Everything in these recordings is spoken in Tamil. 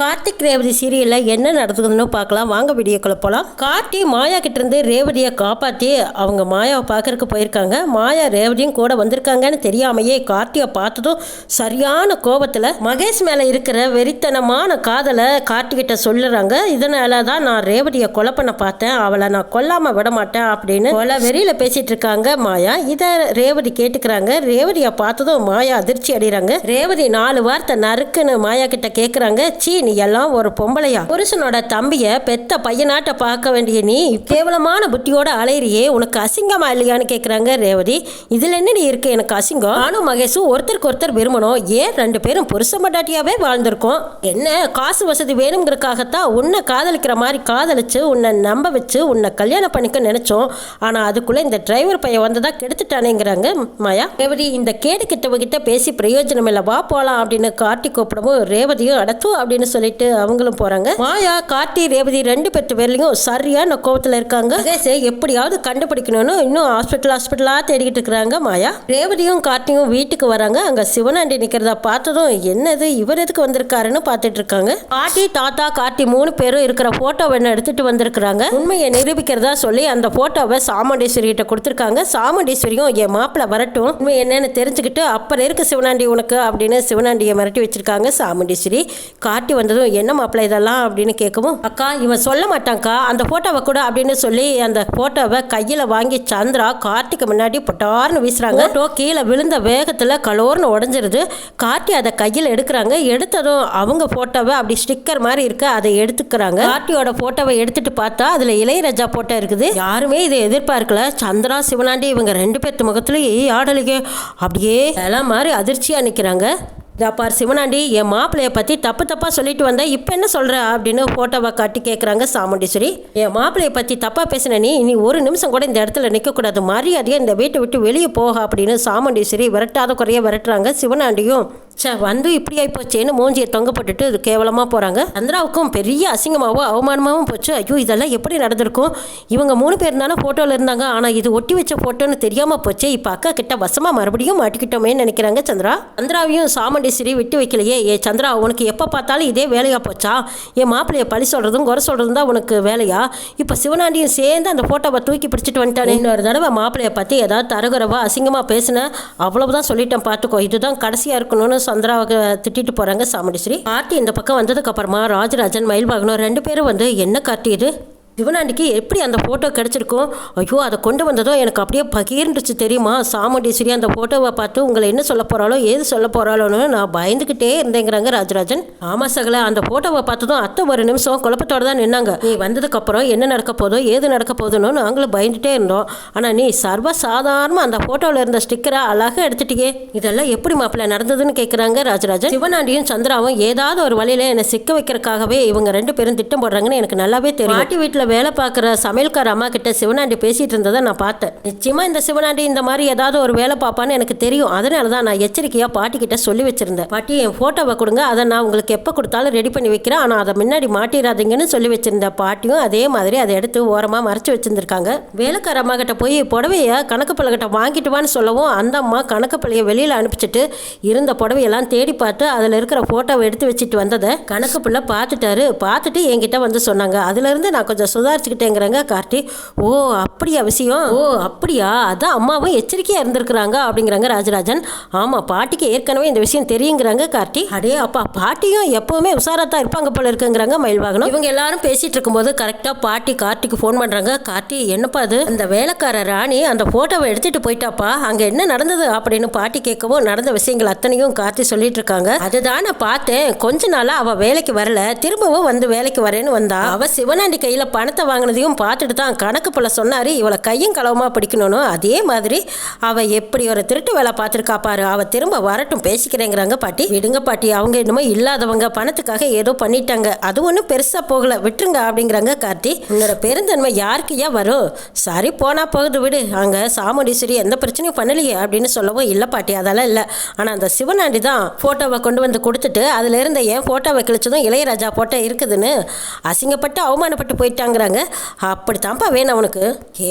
கார்த்திக் ரேவதி சீரியலில் என்ன நடக்குதுன்னு பார்க்கலாம். வாங்க வீடியோக்குள்ள போகலாம் கார்த்தி மாயா கிட்ட இருந்து ரேவதியை காப்பாற்றி அவங்க மாயாவை பார்க்கறக்கு போயிருக்காங்க. மாயா ரேவதியும் கூட வந்திருக்காங்கன்னு தெரியாமையே கார்த்தியை பார்த்ததும் சரியான கோபத்தில் மகேஷ் மேலே இருக்கிற வெறித்தனமான காதலை கார்த்திகிட்ட சொல்லுறாங்க. இதனால தான் நான் ரேவதியை கொலை பண்ண பார்த்தேன். அவளை நான் கொல்லாமல் விட மாட்டேன் அப்படின்னு கொலை வெறியில் பேசிட்டு இருக்காங்க மாயா. இதை ரேவதி கேட்டுக்கிறாங்க. ரேவதியை பார்த்ததும் மாயா அதிர்ச்சி அடைகிறாங்க. ரேவதி நாலு வார்த்தை நறுக்குன்னு மாயா கிட்ட கேட்குறாங்க சீ நீ எல்லாம் ஒரு பொம்பளையா? புருஷனோட தம்பிய பெத்த பையனாட்ட பார்க்க வேண்டிய நீ கேவலமான புத்தியோட அலையிறியே உனக்கு அசிங்கமா இல்லையான்னு கேக்குறாங்க ரேவதி. இதுல என்ன நீ இருக்கு எனக்கு அசிங்கம்? நானும் மகேஷும் ஒருத்தருக்கு ஒருத்தர் விரும்பணும் ஏன் ரெண்டு பேரும் புருஷ மட்டாட்டியாவே வாழ்ந்திருக்கோம்? என்ன காசு வசதி வேணுங்கிறதுக்காகத்தான் உன்னை காதலிக்கிற மாதிரி காதலிச்சு உன்னை நம்ப வச்சு உன்னை கல்யாணம் பண்ணிக்க நினைச்சோம். ஆனா அதுக்குள்ள இந்த டிரைவர் பையன் வந்ததா கெடுத்துட்டானேங்கிறாங்க மாயா. ரேவதி இந்த கேடு கிட்டவகிட்ட பேசி பிரயோஜனம் இல்லை வா போலாம் அப்படின்னு கார்த்தி கூப்பிடவும் ரேவதியும் அடத்தும் அப்படின்னு சொல்லிட்டு அவங்களும் போறாங்க. மாயா கார்த்தி ரேவதி ரெண்டு பேர்த்து பேர்லையும் சரியான கோபத்துல இருக்காங்க. எப்படியாவது கண்டுபிடிக்கணும்னு இன்னும் ஹாஸ்பிட்டல் ஹாஸ்பிட்டலா தேடிக்கிட்டு இருக்கிறாங்க மாயா. ரேவதியும் கார்த்தியும் வீட்டுக்கு வராங்க. அங்க சிவனாண்டி நிக்கிறதா பார்த்ததும் என்னது இவர் எதுக்கு வந்திருக்காருன்னு பார்த்துட்டு இருக்காங்க. பாட்டி தாத்தா கார்த்தி மூணு பேரும் இருக்கிற போட்டோ வேணும் எடுத்துட்டு வந்திருக்கிறாங்க. உண்மையை நிரூபிக்கிறதா சொல்லி அந்த போட்டோவை சாமுண்டேஸ்வரி கிட்ட கொடுத்துருக்காங்க. சாமுண்டீஸ்வரியும் என் மாப்பிள்ள வரட்டும். உண்மை என்னன்னு தெரிஞ்சுக்கிட்டு அப்புறம் இருக்கு சிவனாண்டி உனக்கு அப்படின்னு சிவனாண்டியை மிரட்டி வச்சிருக்காங்க சாமுண்டீஸ்வரி. காட்டி வந்ததும் என்ன மாப்பிள்ள இதெல்லாம்? அப்படின்னு கேட்கவும் அக்கா இவன் சொல்ல மாட்டான்க்கா. அந்த போட்டோவை கூட அப்படின்னு சொல்லி அந்த போட்டோவை கையில் வாங்கி சந்திரா கார்த்திக்கு முன்னாடி பொட்டார்னு வீசுறாங்க. போட்டோ கீழே விழுந்த வேகத்தில் கலோர்னு உடஞ்சிருது. கார்த்தி அதை கையில் எடுக்கிறாங்க. எடுத்ததும் அவங்க போட்டோவை அப்படி ஸ்டிக்கர் மாதிரி இருக்கு அதை எடுத்துக்கிறாங்க. கார்த்தியோட போட்டோவை எடுத்துட்டு பார்த்தா அதில் இளையராஜா போட்டோ இருக்குது. யாருமே இதை எதிர்பார்க்கல. சந்திரா சிவனாண்டி இவங்க ரெண்டு பேர்த்து முகத்துலயும் ஆடலுங்க அப்படியே எல்லாம் மாதிரி அதிர்ச்சியாக நிற்கிறாங்க பார் சிவனாண்டி என் மாப்பிள்ளைய பற்றி தப்பு தப்பாக சொல்லிட்டு வந்தேன் இப்போ என்ன சொல்கிற அப்படின்னு ஃபோட்டோவை காட்டி கேட்குறாங்க சாமுண்டீஸ்வரி. என் மாப்பிள்ளைய பற்றி தப்பாக பேசின நீ இனி ஒரு நிமிஷம் கூட இந்த இடத்துல நிற்கக்கூடாது மரியாதையாக இந்த வீட்டை விட்டு வெளியே போக அப்படின்னு சாமுண்டீஸ்வரி விரட்டாத குறைய விரட்டுறாங்க சிவனாண்டியும். சே வந்து இப்படி ஆயிப்போச்சேன்னு மூஞ்சியை தொங்க போட்டுட்டு இது கேவலமாக போகிறாங்க சந்திராவுக்கும் பெரிய அசிங்கமாகவும் அவமானமாகவும் போச்சு. ஐயோ இதெல்லாம் எப்படி நடந்திருக்கும்? இவங்க மூணு பேர் தானே ஃபோட்டோவில் இருந்தாங்க. ஆனால் இது ஒட்டி வச்ச ஃபோட்டோன்னு தெரியாமல் போச்சு. இப்போ அக்கா கிட்ட வசமாக மறுபடியும் மாட்டிக்கிட்டோமேன்னு நினைக்கிறாங்க சந்திரா. சந்திராவையும் சாமண்டேஸ்வரி விட்டு வைக்கலையே. ஏ சந்திரா உனக்கு எப்போ பார்த்தாலும் இதே வேலையாக போச்சா? என் மாப்பிள்ளையை பழி சொல்கிறதும் குறை சொல்கிறதும் தான் உனக்கு வேலையா? இப்போ சிவனாண்டியும் சேர்ந்து அந்த ஃபோட்டோவை தூக்கி பிடிச்சிட்டு வந்துட்டானே. இன்னொரு தடவை மாப்பிள்ளையை பற்றி ஏதாவது தரகுறவா அசிங்கமாக பேசினேன் அவ்வளவுதான் சொல்லிட்டேன் பார்த்துக்கோ இதுதான் கடைசியாக இருக்கணும்னு சந்திராவுக்கு திட்டிட்டு போகிறாங்க சாமுண்டீஸ்வரி. கார்த்தி இந்த பக்கம் வந்ததுக்கு அப்புறமா ராஜராஜன் மயில்பாகனம் ரெண்டு பேரும் வந்து என்ன கார்த்தி இது? சிவனாண்டிக்கு எப்படி அந்த ஃபோட்டோ கிடச்சிருக்கும் ஐயோ அதை கொண்டு வந்ததோ எனக்கு அப்படியே பகிர்ந்துச்சு தெரியுமா? சாமுண்டீஸ்வரி அந்த ஃபோட்டோவை பார்த்து உங்களை என்ன சொல்ல போகிறாளோ ஏது சொல்ல போகிறாளோன்னு நான் பயந்துக்கிட்டே இருந்தேங்கிறாங்க ராஜராஜன். ஆமாம் சகல அந்த ஃபோட்டோவை பார்த்ததும் அத்தை ஒரு நிமிஷம் குழப்பத்தோடு தான் நின்னாங்க. நீ வந்ததுக்கப்புறம் என்ன நடக்க போதோ ஏது நடக்க போதுன்னு நாங்களும் பயந்துட்டே இருந்தோம். ஆனால் நீ சர்வ சாதாரணமாக அந்த ஃபோட்டோவில் இருந்த ஸ்டிக்கரை அழகாக எடுத்துட்டியே. இதெல்லாம் எப்படி மாப்பிள்ள நடந்ததுன்னு கேட்குறாங்க ராஜராஜன். சிவனாண்டியும் சந்திராவும் ஏதாவது ஒரு வழியில் என்னை சிக்க வைக்கிறதுக்காகவே இவங்க ரெண்டு பேரும் திட்டம் போடுறாங்கன்னு எனக்கு நல்லாவே தெரியும். பாட்டி வீட்டில் வேலை பார்க்குற சமையல்கார அம்மா கிட்ட சிவனாண்டி பேசிட்டு இருந்ததை நான் பார்த்தேன். நிச்சயமா இந்த சிவனாண்டி இந்த மாதிரி ஏதாவது ஒரு வேலை பார்ப்பான்னு எனக்கு தெரியும். அதனால தான் நான் எச்சரிக்கையாக பாட்டி கிட்ட சொல்லி வச்சிருந்தேன். பாட்டி என் ஃபோட்டோவை கொடுங்க. அதை நான் உங்களுக்கு எப்போ கொடுத்தாலும் ரெடி பண்ணி வைக்கிறேன். ஆனால் அதை முன்னாடி மாட்டிடாதீங்கன்னு சொல்லி வச்சிருந்தேன் பாட்டியும் அதே மாதிரி அதை எடுத்து ஓரமாக மறைச்சு வச்சிருந்துருக்காங்க. வேலைக்கார அம்மா கிட்ட போய் புடவைய கணக்கு பிள்ளைகிட்ட வாங்கிட்டு வான்னு சொல்லவும் அந்த அம்மா கணக்கு பிள்ளைய வெளியில் அனுப்பிச்சிட்டு இருந்த புடவையெல்லாம் தேடி பார்த்து அதில் இருக்கிற ஃபோட்டோவை எடுத்து வச்சுட்டு வந்ததை கணக்கு பிள்ளை பார்த்துட்டாரு. பார்த்துட்டு என்கிட்ட வந்து சொன்னாங்க. அதுலேருந்து நான் கொஞ்சம் சுதாரிச்சுக்கிட்டேங்கிறாங்க கார்த்தி. ஓ அப்படியா விஷயம்? ஓ அப்படியா? அதான் அம்மாவும் எச்சரிக்கையாக இருந்திருக்கிறாங்க அப்படிங்கிறாங்க ராஜராஜன். ஆமாம் பாட்டிக்கு ஏற்கனவே இந்த விஷயம் தெரியுங்கிறாங்க கார்த்தி. அடே அப்பா பாட்டியும் எப்பவுமே உஷாராத்தான் இருப்பாங்க போல இருக்குங்கிறாங்க மயில்வாகனம். இவங்க எல்லாரும் பேசிட்டு இருக்கும்போது கரெக்டாக பாட்டி கார்த்திக்கு ஃபோன் பண்ணுறாங்க கார்த்தி என்னப்பா அது? அந்த வேலைக்கார ராணி அந்த ஃபோட்டோவை எடுத்துட்டு போயிட்டாப்பா. அங்கே என்ன நடந்தது அப்படின்னு பாட்டி கேட்கவும் நடந்த விஷயங்கள் அத்தனையும் கார்த்தி சொல்லிட்டு இருக்காங்க. அதுதான் நான் பார்த்தேன். கொஞ்ச நாளா அவ வேலைக்கு வரல. திரும்பவும் வந்து வேலைக்கு வரேன்னு வந்தா. அவ சிவனாண்டி கையில பணத்தை வாங்கினதையும் பார்த்துட்டு தான் கணக்கு போல சொன்னார். இவளை கையும் களவமாக பிடிக்கணும்னு. அதே மாதிரி அவள் எப்படி ஒரு திருட்டு வேலை பார்த்துருக்கா பாரு. திரும்ப வரட்டும் பேசிக்கிறேங்கிறாங்க பாட்டி. விடுங்க பாட்டி அவங்க என்னமோ இல்லாதவங்க பணத்துக்காக ஏதோ பண்ணிட்டாங்க. அது ஒன்றும் பெருசாக போகலை. விட்டுருங்க அப்படிங்கிறாங்க கார்த்தி. உன்னோட பெருந்தன்மை யாருக்கு ஏன் வரும்? சரி போனால் போகுது விடு. அங்கே சாமுண்டீஸ்வரி எந்த பிரச்சனையும் பண்ணலையே அப்படின்னு சொல்லவும் இல்லை பாட்டி. அதெல்லாம் இல்லை. ஆனால் அந்த சிவனாண்டி தான் ஃபோட்டோவை கொண்டு வந்து கொடுத்துட்டு அதில் இருந்த என் ஃபோட்டோவை கிழிச்சதும் இளையராஜா ஃபோட்டோ இருக்குதுன்னு அசிங்கப்பட்டு அவமானப்பட்டு போயிட்டாங்க. இருக்காங்கிறாங்க அப்படித்தான்ப்பா வேணும் அவனுக்கு.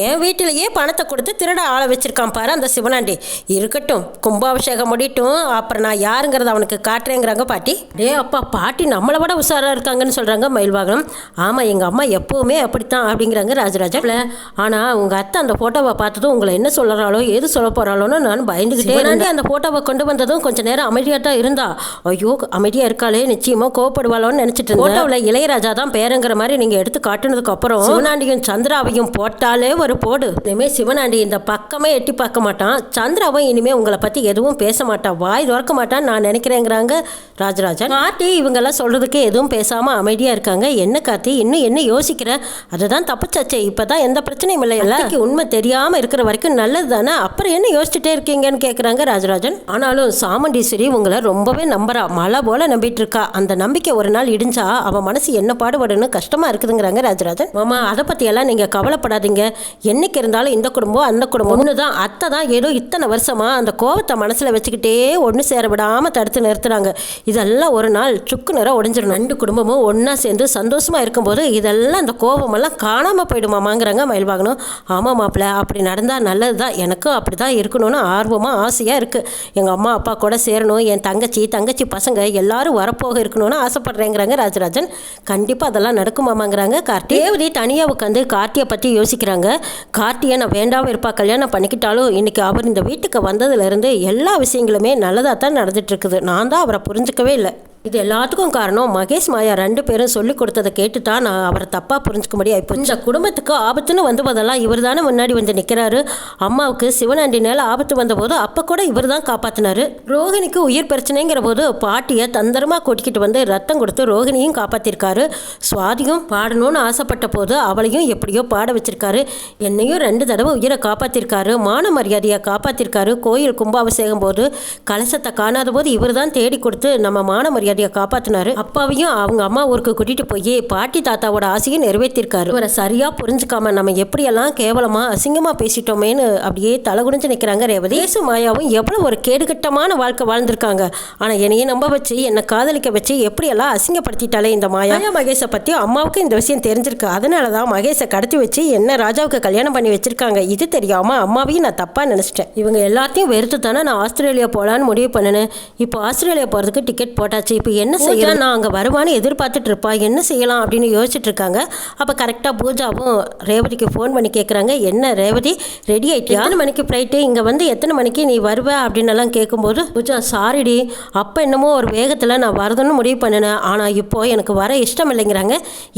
என் வீட்டிலேயே பணத்தை கொடுத்து திருட ஆளை வச்சிருக்கான் பாரு அந்த சிவனாண்டி. இருக்கட்டும் கும்பாபிஷேகம் முடியட்டும். அப்புறம் நான் யாருங்கிறத அவனுக்கு காட்டுறேங்கிறாங்க பாட்டி. டே அப்பா பாட்டி நம்மளை விட உஷாராக இருக்காங்கன்னு சொல்கிறாங்க மயில்வாகனம். ஆமாம் எங்கள் அம்மா எப்போவுமே அப்படித்தான் அப்படிங்கிறாங்க ராஜராஜா ஆனால் உங்கள் அத்தை அந்த ஃபோட்டோவை பார்த்ததும் உங்களை என்ன சொல்கிறாளோ எது சொல்ல போகிறாளோன்னு நான் பயந்துக்கிட்டே இருந்தேன். அந்த ஃபோட்டோவை கொண்டு வந்ததும் கொஞ்சம் நேரம் அமைதியாக தான் இருந்தா. ஐயோ அமைதியாக இருக்காளே நிச்சயமாக கோவப்படுவாளோன்னு நினச்சிட்டு இருந்தேன். ஃபோட்டோவில் இளையராஜா தான் பேருங்கிற மாதிரி நீங்கள் எடுத்து காட்டுனதுக்கு அப்புறம் சிவனாண்டியும் சந்திராவையும் போட்டாலே ஒரு போடு. இனிமேல் சிவனாண்டி இந்த பக்கமே எட்டி பார்க்க மாட்டான். சந்திராவும் இனிமேல் உங்களை பற்றி எதுவும் பேச மாட்டான். வாய் திறக்க மாட்டான் நான் நினைக்கிறேங்கிறாங்க ராஜராஜன். கார்த்தி இவங்கெல்லாம் சொல்கிறதுக்கு எதுவும் பேசாமல் அமைதியாக இருக்காங்க. என்ன கார்த்தி இன்னும் என்ன யோசிக்கிற? அதுதான் தப்புச்சாச்சே இப்போ தான் எந்த பிரச்சனையும் இல்லை எல்லாருக்கும் உண்மை தெரியாமல் இருக்கிற வரைக்கும் நல்லது தானே அப்புறம் என்ன யோசிச்சுட்டே இருக்கீங்கன்னு கேட்குறாங்க ராஜராஜன். ஆனாலும் சாமுண்டீஸ்வரி உங்களை ரொம்பவே நம்புறா. மழை போல நம்பிட்டு இருக்கா. அந்த நம்பிக்கை ஒரு நாள் இடிஞ்சா அவன் மனசு என்ன பாடுபடுன்னு கஷ்டமா இருக்குதுங்கிறாங்க ராஜராஜன். மாமா அதை பற்றியெல்லாம் நீங்கள் கவலைப்படாதீங்க. என்னைக்கு இருந்தாலும் இந்த குடும்பம் அந்த குடும்பம். ஒன்று தான் அத்தை தான் ஏதோ இத்தனை வருஷமாக அந்த கோவத்தை மனசில் வச்சுக்கிட்டே ஒன்று சேர விடாமல் தடுத்து நிறுத்துறாங்க இதெல்லாம் ஒரு நாள் சுக்கு நிறம் உடஞ்சிடும் ரெண்டு குடும்பமும் ஒன்றா சேர்ந்து சந்தோஷமாக இருக்கும்போது இதெல்லாம் அந்த கோபமெல்லாம் காணாமல் போயிடுமாமாங்கிறாங்க மயில்வாகனம். ஆமாம் மாப்பிள்ள அப்படி நடந்தால் நல்லது தான் எனக்கும் அப்படி தான் இருக்கணும்னு ஆர்வமாக ஆசையாக இருக்குது எங்கள் அம்மா அப்பா கூட சேரணும். என் தங்கச்சி தங்கச்சி பசங்க எல்லாரும் வரப்போக இருக்கணும்னு ஆசைப்படுறேங்கிறாங்க ராஜராஜன். கண்டிப்பாக அதெல்லாம் நடக்குமாமாங்கிறாங்க கார்த்தி ரேவதி தனியாக உட்காந்து கார்த்தியை பற்றி யோசிக்கிறாங்க. கார்த்தியை நான் வேண்டாம் இருப்பா கல்யாணம் பண்ணிக்கிட்டாலும் இன்றைக்கி அவர் இந்த வீட்டுக்கு வந்ததுலேருந்து எல்லா விஷயங்களுமே நல்லதாக தான் நடந்துகிட்ருக்குது நான் தான் அவரை புரிஞ்சுக்கவே இல்லை. இது எல்லாத்துக்கும் காரணம் மகேஷ் மாயா ரெண்டு பேரும் சொல்லி கொடுத்ததை கேட்டு தான் நான் அவரை தப்பாக புரிஞ்சுக்க முடியாது இப்போ இந்த குடும்பத்துக்கு ஆபத்துன்னு வந்தபோதெல்லாம் இவர் தானே முன்னாடி வந்து நிற்கிறாரு அம்மாவுக்கு சிவனாண்டினால் ஆபத்து வந்தபோது அப்போ கூட இவர் தான் காப்பாற்றினாரு ரோகிணிக்கு உயிர் பிரச்சனைங்கிற போது பாட்டியை தந்திரமாக கொட்டிக்கிட்டு வந்து ரத்தம் கொடுத்து ரோகிணியும் காப்பாற்றிருக்காரு சுவாதியும் பாடணும்னு ஆசைப்பட்ட போது அவளையும் எப்படியோ பாட வச்சிருக்காரு. என்னையும் ரெண்டு தடவை உயிரை காப்பாற்றிருக்காரு மான மரியாதையை காப்பாற்றிருக்காரு கோயில் கும்பாபிஷேகம் போது கலசத்தை காணாத போது இவர் தான் தேடி கொடுத்து நம்ம மான மரியாதை மரியாதையை காப்பாத்தினாரு. அப்பாவையும் அவங்க அம்மா ஊருக்கு கூட்டிட்டு போய் பாட்டி தாத்தாவோட ஆசையை நிறைவேற்றிருக்காரு. இவரை சரியா புரிஞ்சுக்காம நம்ம எப்படியெல்லாம் கேவலமா அசிங்கமா பேசிட்டோமேன்னு அப்படியே தலை குனிஞ்சு நிற்கிறாங்க ரேவதி. இயேசு மாயாவும் எவ்வளவு ஒரு கேடுகட்டமான வாழ்க்கை வாழ்ந்திருக்காங்க. ஆனா என்னையே நம்ப வச்சு என்னை காதலிக்க வச்சு எப்படியெல்லாம் அசிங்கப்படுத்திட்டாலே இந்த மாயா? மகேஷை பத்தி அம்மாவுக்கு இந்த விஷயம் தெரிஞ்சிருக்கு. அதனாலதான் மகேஷை கடத்தி வச்சு என்ன ராஜாவுக்கு கல்யாணம் பண்ணி வச்சிருக்காங்க. இது தெரியாம அம்மாவையும் நான் தப்பா நினைச்சிட்டேன். இவங்க எல்லாத்தையும் வெறுத்து தானே நான் ஆஸ்திரேலியா போலான்னு முடிவு பண்ணினேன். இப்போ ஆஸ்திரேலியா போறதுக்கு டிக்கெட் போட்டாச்சு. இப்போ என்ன செய்யலாம்? நான் அங்கே வருவான்னு எதிர்பார்த்துட்டு இருப்பா என்ன செய்யலாம் அப்படின்னு யோசிச்சுட்டு இருக்காங்க அப்போ கரெக்டாக பூஜாவும் ரேவதிக்கு ஃபோன் பண்ணி கேட்குறாங்க என்ன ரேவதி ரெடி ஆயிட்டியா? எத்தனை மணிக்கு ஃப்ளைட்டு இங்கே வந்து எத்தனை மணிக்கு நீ வருவ? அப்படின்னு எல்லாம் கேட்கும்போது பூஜா சாரிடி அப்போ என்னமோ ஒரு வேகத்தில் நான் வரதுன்னு முடிவு பண்ணினேன். ஆனால் இப்போ எனக்கு வர இஷ்டம் இல்லைங்கிறாங்க.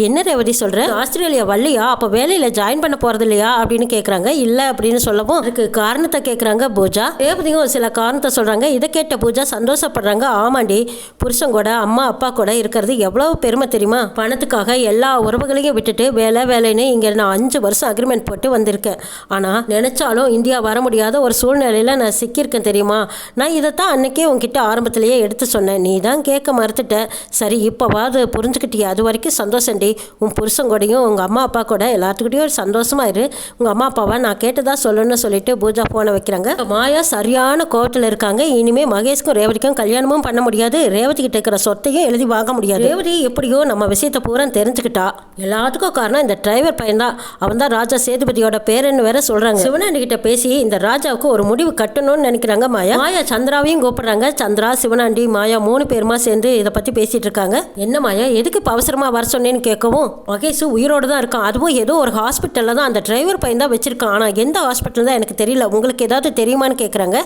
என்ன ரேவதி சொல்கிற ஆஸ்திரேலியா வரலையா? அப்போ வேலையில் ஜாயின் பண்ண போகிறது இல்லையா அப்படின்னு கேட்குறாங்க இல்லை அப்படின்னு சொல்லவும் அதுக்கு காரணத்தை கேட்குறாங்க பூஜா. ரேவதியும் சில காரணத்தை சொல்கிறாங்க இதை கேட்ட பூஜா சந்தோஷப்படுறாங்க. ஆமாண்டி புருஷன் கூட அம்மா அப்பா கூட இருக்கிறது எவ்வளவு பெருமை தெரியுமா? பணத்துக்காக எல்லா உறவுகளையும் விட்டுட்டு வேலை வேலைன்னு இங்கே நான் அஞ்சு வருஷம் அக்ரிமெண்ட் போட்டு வந்திருக்கேன். ஆனால் நினச்சாலும் இந்தியா வர முடியாத ஒரு சூழ்நிலையில் நான் சிக்கியிருக்கேன் தெரியுமா? நான் இதைத்தான் அன்றைக்கே உங்ககிட்ட ஆரம்பத்திலேயே எடுத்து சொன்னேன். நீ தான் கேட்க மறுத்துட்ட. சரி இப்போவாது புரிஞ்சுக்கிட்டியா அது வரைக்கும் சந்தோஷம்டி உன் புருஷன் கூடயும் உங்கள் அம்மா அப்பா கூட எல்லாத்துக்கிட்டையும் ஒரு சந்தோஷமாக இரு. உங்கள் அம்மா அப்பாவை நான் கேட்டதாக சொல்லணும்னு சொல்லிட்டு பூஜா ஃபோனை வைக்கிறாங்க. மாயா சரியான கோவத்தில் இருக்காங்க. இனிமேல் மகேஷ்க்கும் ரேவதிக்கும் கல்யாணமும் பண்ண முடியாது. ரேவதி கிட்ட இருக்கிற சொத்தையும் எழுதி வாங்க முடியாது. ரேவதி எப்படியோ நம்ம விஷயத்தை பூரா தெரிஞ்சுக்கிட்டா. எல்லாத்துக்கும் காரணம் இந்த டிரைவர் பையன் தான். அவன் தான் ராஜா சேதுபதியோட பேரன்னு வேற சொல்கிறாங்க சிவனாண்டி கிட்ட பேசி இந்த ராஜாவுக்கு ஒரு முடிவு கட்டணும்னு நினைக்கிறாங்க மாயா. மாயா சந்திராவையும் கூப்பிடுறாங்க. சந்திரா சிவனாண்டி மாயா மூணு பேருமா சேர்ந்து இதை பற்றி பேசிட்டு இருக்காங்க. என்ன மாயா எதுக்கு இப்போ அவசரமாக வர சொன்னேன்னு கேட்கவும் மகேஷ் உயிரோடு தான் இருக்கான். அதுவும் ஏதோ ஒரு ஹாஸ்பிட்டலில் தான் அந்த டிரைவர் பையன் தான் வச்சிருக்கான். ஆனால் எந்த ஹாஸ்பிட்டல் தான் எனக்கு தெரியல. உங்களுக்கு ஏதாவது தெரியுமான்னு கேட்குறாங்க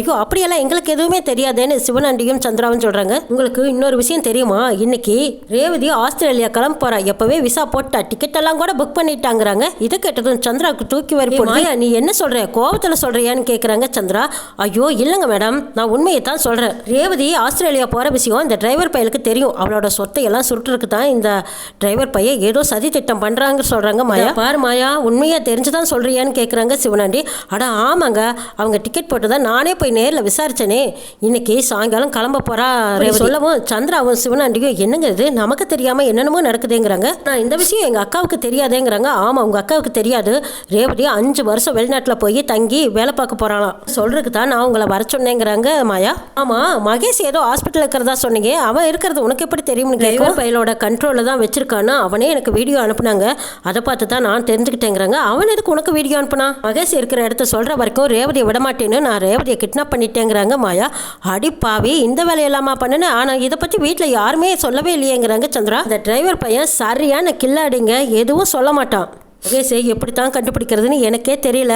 ஐயோ அப்படியெல்லாம் எங்களுக்கு எதுவுமே தெரியாதேன்னு சிவனாண்டியும் சந்திராவும் சொல்கிறாங்க உங்களுக்கு இன்னொரு விஷயம் தெரியுமா? இன்னைக்கு ரேவதி ஆஸ்திரேலியா கிளம்ப போகிறா எப்போவே விஷயம் விசா போட்டா டிக்கெட் எல்லாம் கூட புக் பண்ணிட்டாங்கிறாங்க. இதை கேட்டதும் சந்திராவுக்கு தூக்கி வரி மாயா நீ என்ன சொல்ற? கோவத்துல சொல்றியான்னு கேக்குறாங்க சந்திரா. ஐயோ இல்லைங்க மேடம். நான் உண்மையை தான் சொல்றேன். ரேவதி ஆஸ்திரேலியா போற விஷயம் இந்த டிரைவர் பையலுக்கு தெரியும். அவளோட சொத்தை எல்லாம் சுருட்டுறதுக்கு தான் இந்த டிரைவர் பையன் ஏதோ சதி திட்டம் பண்றாங்க சொல்றாங்க மாயா. பாரு மாயா. உண்மையா தெரிஞ்சுதான் சொல்றியான்னு கேக்குறாங்க சிவனாண்டி. அட ஆமாங்க. அவங்க டிக்கெட் போட்டு தான் நானே போய் நேர்ல விசாரிச்சேனே. இன்னைக்கு சாயங்காலம் கிளம்ப ரேவதி. சொல்லவும் சந்திராவும் சிவனாண்டியும் என்னங்க இது? நமக்கு தெரியாம என்னென்னமோ நடக்குதுங்கிறாங்க. நான் இந்த விஷயம் எங்க அக்காவுக்கு தெரியாதேங்கிறாங்க. ஆமா உங்க அக்காவுக்கு தெரியாது. ரேவதி அஞ்சு வருஷம் வெளிநாட்டுல போய் தங்கி வேலை பார்க்க போறாளாம். சொல்றதுக்கு தான் நான் உங்களை வர சொன்னேங்கிறாங்க மாயா. ஆமா மகேஷ் ஏதோ ஹாஸ்பிட்டல் இருக்கிறதா சொன்னீங்க. அவன் இருக்கிறது உனக்கு எப்படி தெரியும்னு கேட்கும் பையலோட கண்ட்ரோலில் தான் வச்சிருக்கான்னு அவனே எனக்கு வீடியோ அனுப்புனாங்க. அதை பார்த்து தான் நான் தெரிஞ்சுக்கிட்டேங்கிறாங்க. அவன் எதுக்கு உனக்கு வீடியோ அனுப்புனா? மகேஷ் இருக்கிற இடத்த சொல்ற வரைக்கும் ரேவதியை விட மாட்டேன்னு நான் ரேவதியை கிட்னாப் பண்ணிட்டேங்கிறாங்க மாயா. அடி பாவி இந்த வேலையெல்லாமா பண்ணுன்னு? ஆனால் இதை பற்றி வீட்டில் யாருமே சொல்லவே இல்லையேங்கிறாங்க சந்திரா. இந்த டிரைவர் பையன் சரியான கில்லாடிங்க எதுவும் சொல்ல மாட்டான். மகேஷை எப்படி தான் கண்டுபிடிக்கிறதுன்னு எனக்கே தெரியல.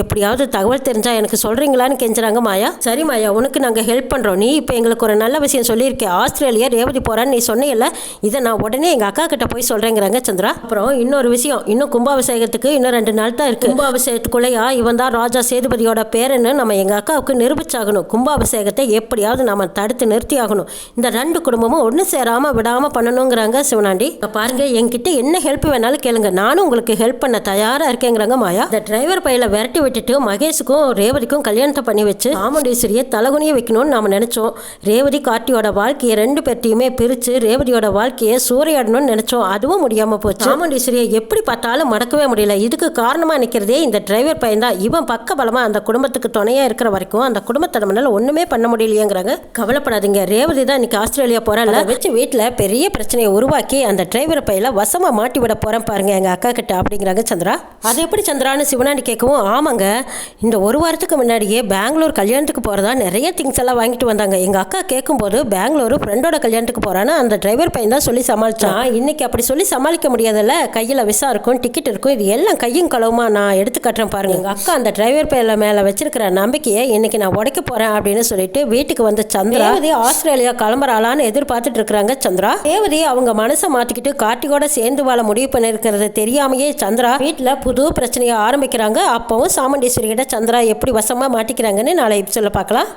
எப்படியாவது தகவல் தெரிஞ்சால் எனக்கு சொல்கிறீங்களான்னு கெஞ்சுறாங்க மாயா. சரி மாயா உனக்கு நாங்கள் ஹெல்ப் பண்ணுறோம் நீ இப்போ எங்களுக்கு ஒரு நல்ல விஷயம் சொல்லியிருக்கேன் ஆஸ்திரேலியா ரேவதி போகிறான்னு நீ சொன்னையில்ல இதை நான் உடனே எங்கள் அக்கா கிட்ட போய் சொல்கிறேங்கிறாங்க சந்திரா. அப்புறம் இன்னொரு விஷயம் இன்னும் கும்பாபிஷேகத்துக்கு இன்னும் ரெண்டு நாள் தான் இருக்குது கும்பாபிஷேகத்துக்குள்ளேயா இவன் தான் ராஜா சேதுபதியோட பேருன்னு நம்ம எங்கள் அக்காவுக்கு நிரூபிச்சாகணும். கும்பாபிஷேகத்தை எப்படியாவது நம்ம தடுத்து நிறுத்தி ஆகணும். இந்த ரெண்டு குடும்பமும் ஒன்று சேராமல் விடாமல் பண்ணணுங்கிறாங்க சிவனாண்டி. பாருங்கள் என்கிட்ட என்ன ஹெல்ப் வேணாலும் கேளுங்க. நானும் உங்களுக்கு ஹெல்ப் ஹெல்ப் பண்ண தயாரா இருக்கேங்கிறாங்க மாயா. இந்த டிரைவர் பையில விரட்டி விட்டுட்டு மகேஷுக்கும் ரேவதிக்கும் கல்யாணத்தை பண்ணி வச்சு சாமுண்டீஸ்வரியை தலகுனிய வைக்கணும்னு நாம நினைச்சோம். ரேவதி கார்த்தியோட வாழ்க்கையை ரெண்டு பேர்த்தையுமே பிரிச்சு ரேவதியோட வாழ்க்கையை சூறையாடணும்னு நினைச்சோம். அதுவும் முடியாம போச்சு. சாமுண்டீஸ்வரியை எப்படி பார்த்தாலும் மடக்கவே முடியல. இதுக்கு காரணமா நிக்கிறதே இந்த டிரைவர் பையன் தான். இவன் பக்க பலமா அந்த குடும்பத்துக்கு துணையா இருக்கிற வரைக்கும் அந்த குடும்பத்தை நம்மளால ஒண்ணுமே பண்ண முடியலையேங்கிறாங்க. கவலைப்படாதீங்க. ரேவதி தான் இன்னைக்கு ஆஸ்திரேலியா போறாள் வச்சு வீட்டுல பெரிய பிரச்சனையை உருவாக்கி அந்த டிரைவர் பையில வசமா மாட்டி விட போறேன் பாருங்க எங்க அக்கா கிட்ட. அப்படிங்கிறாங்க சந்திரா. அது எப்படி சந்திரான்னு சிவனாண்டி கேட்கவும் ஆமாங்க இந்த ஒரு வாரத்துக்கு முன்னாடியே பெங்களூர் கல்யாணத்துக்கு போறதா நிறைய திங்ஸ் எல்லாம் வாங்கிட்டு வந்தாங்க. எங்க அக்கா கேட்கும்போது பெங்களூர் ஃப்ரெண்டோட கல்யாணத்துக்கு போறான்னு அந்த டிரைவர் பையன் தான் சொல்லி சமாளிச்சான். இன்னைக்கு அப்படி சொல்லி சமாளிக்க முடியாதுல்ல கையில விசா இருக்கும் டிக்கெட் இருக்கும் இது எல்லாம் கையும் களவுமா நான் எடுத்து காட்டுறேன் பாருங்க. எங்க அக்கா அந்த டிரைவர் பையல மேல வச்சிருக்கிற நம்பிக்கையை இன்னைக்கு நான் உடைக்க போறேன் அப்படின்னு சொல்லிட்டு வீட்டுக்கு வந்த சந்திரா ஆஸ்திரேலியா கிளம்புறாளான்னு எதிர்பார்த்துட்டு இருக்கிறாங்க சந்திரா. ரேவதி அவங்க மனசை மாத்திக்கிட்டு கார்த்திகோட சேர்ந்து வாழ முடிவு பண்ணிருக்கிறது தெரியாமையே சந்திரா வீட்டில் புது பிரச்சனையை ஆரம்பிக்கிறாங்க. அப்பவும் கிட்ட சந்திரா எப்படி வசமாக மாட்டிக்கிறாங்கன்னு நாளை சொல்ல பார்க்கலாம்.